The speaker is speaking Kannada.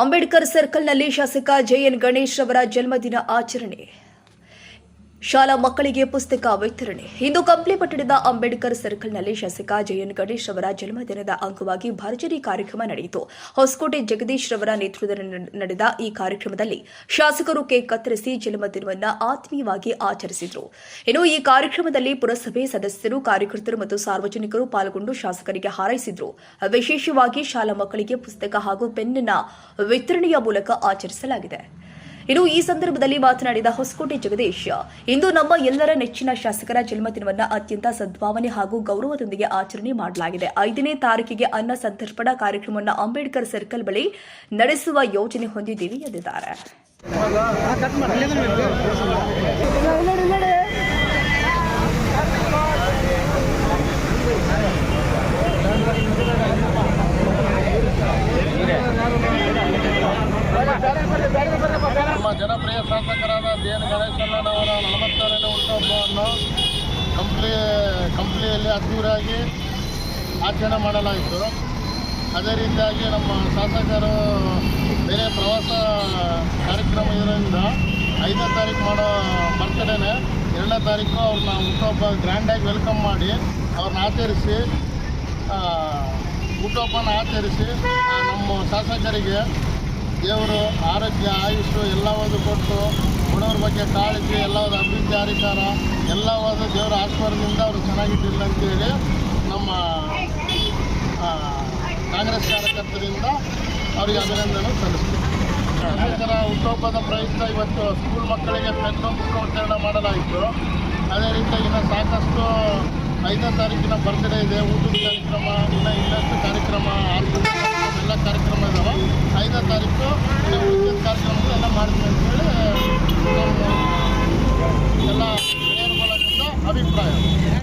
ಅಂಬೇಡ್ಕರ್ ಸರ್ಕಲ್ನಲ್ಲಿ ಶಾಸಕ ಜೆಎನ್ ಗಣೇಶ್ ಅವರ ಜನ್ಮದಿನ ಆಚರಣೆ. ಶಾಲಾ ಮಕ್ಕಳಿಗೆ ಪುಸ್ತಕ ವಿತರಣೆ. ಇಂದು ಕಂಪ್ಲಿ ಪಟ್ಟಣದ ಅಂಬೇಡ್ಕರ್ ಸರ್ಕಲ್ನಲ್ಲಿ ಶಾಸಕ ಜಯನ್ ಗಣೇಶ್ ಅವರ ಜನ್ಮದಿನದ ಅಂಗವಾಗಿ ಭರ್ಜರಿ ಕಾರ್ಯಕ್ರಮ ನಡೆಯಿತು. ಹೊಸಕೋಟೆ ಜಗದೀಶ್ ರವರ ನೇತೃತ್ವದಲ್ಲಿ ನಡೆದ ಈ ಕಾರ್ಯಕ್ರಮದಲ್ಲಿ ಶಾಸಕರು ಕೇಕ್ ಕತ್ತರಿಸಿ ಜನ್ಮದಿನವನ್ನು ಆತ್ಮೀಯವಾಗಿ ಆಚರಿಸಿದರು. ಇನ್ನು ಈ ಕಾರ್ಯಕ್ರಮದಲ್ಲಿ ಪುರಸಭೆ ಸದಸ್ಯರು, ಕಾರ್ಯಕರ್ತರು ಮತ್ತು ಸಾರ್ವಜನಿಕರು ಪಾಲ್ಗೊಂಡು ಶಾಸಕರಿಗೆ ಹಾರೈಸಿದರು. ವಿಶೇಷವಾಗಿ ಶಾಲಾ ಮಕ್ಕಳಿಗೆ ಪುಸ್ತಕ ಹಾಗೂ ಪೆನ್ನಿನ ವಿತರಣೆಯ ಮೂಲಕ ಆಚರಿಸಲಾಗಿದೆ. ಇನ್ನು ಈ ಸಂದರ್ಭದಲ್ಲಿ ಮಾತನಾಡಿದ ಹೊಸಕೋಟೆ ಜಗದೀಶ್, ಇಂದು ನಮ್ಮ ಎಲ್ಲರ ನೆಚ್ಚಿನ ಶಾಸಕರ ಜನ್ಮದಿನವನ್ನ ಅತ್ಯಂತ ಸದ್ಭಾವನೆ ಹಾಗೂ ಗೌರವದೊಂದಿಗೆ ಆಚರಣೆ ಮಾಡಲಾಗಿದೆ. ಐದನೇ ತಾರೀಕಿಗೆ ಅನ್ನ ಸಂತರ್ಪಣಾ ಕಾರ್ಯಕ್ರಮವನ್ನು ಅಂಬೇಡ್ಕರ್ ಸರ್ಕಲ್ ಬಳಿ ನಡೆಸುವ ಯೋಜನೆ ಹೊಂದಿದ್ದೀವಿ ಎಂದಿದ್ದಾರೆ. ಜನಪ್ರಿಯ ಶಾಸಕರಾದ ಡಿ ಎನ್ ಗಣೇಶಣ್ಣನವರ ನಲವತ್ತಾರನೇ ಹುಟ್ಟುಹಬ್ಬವನ್ನು ಕಂಪ್ಲಿ, ಕಂಪ್ಲಿಯಲ್ಲಿ ಅದ್ದೂರಿಯಾಗಿ ಆಚರಣೆ ಮಾಡಲಾಯಿತು ಅದೇ ರೀತಿಯಾಗಿ ನಮ್ಮ ಶಾಸಕರು ಬೇರೆ ಪ್ರವಾಸ ಕಾರ್ಯಕ್ರಮ ಇದರಿಂದ ಐದನೇ ತಾರೀಕು ಮಾಡೋ ಬರ್ತಡೇನೆ ಎರಡನೇ ತಾರೀಕು ಅವ್ರನ್ನ ಹುಟ್ಟುಹಬ್ಬ ಗ್ರ್ಯಾಂಡಾಗಿ ವೆಲ್ಕಮ್ ಮಾಡಿ ಅವ್ರನ್ನ ಆಚರಿಸಿ ಹುಟ್ಟುಹಬ್ಬನ ಆಚರಿಸಿ ನಮ್ಮ ಶಾಸಕರಿಗೆ ದೇವರು ಆರೋಗ್ಯ, ಆಯುಷು ಎಲ್ಲವನ್ನೂ ಕೊಟ್ಟು ಬಡವ್ರ ಬಗ್ಗೆ ಕಾಳಜಿ ಎಲ್ಲವಾದ ಅಭಿವೃದ್ಧಿ ಅಧಿಕಾರ ಎಲ್ಲವಾದ ದೇವರ ಆಶೀರ್ವಾದದಿಂದ ಅವರು ಚೆನ್ನಾಗಿದ್ದಿಲ್ಲ ಅಂತೇಳಿ ನಮ್ಮ ಕಾಂಗ್ರೆಸ್ ಕಾರ್ಯಕರ್ತರಿಂದ ಅವರಿಗೆ ಅಭಿನಂದನೆ ಸಲ್ಲಿಸ್ತೀವಿ. ಕಾರ್ಮಿಕರ ಹುಟ್ಟುಹಬ್ಬದ ಪ್ರಯುಕ್ತ ಇವತ್ತು ಸ್ಕೂಲ್ ಮಕ್ಕಳಿಗೆ ಪೆನ್ನು ಬುಕ್ ವಿತರಣೆ ಮಾಡಲಾಯಿತು. ಅದೇ ರೀತಿ ಇನ್ನು ಸಾಕಷ್ಟು ಐದನೇ ತಾರೀಕಿನ ಬರ್ತ್ಡೇ ಇದೆ, ಊಟದ ಕಾರ್ಯಕ್ರಮ, ಇನ್ನು ಇನ್ನಷ್ಟು ಕಾರ್ಯಕ್ರಮ ಆರು ಎಲ್ಲ ಕಾರ್ಯಕ್ರಮ ಇದಾವೆ. ಐದನೇ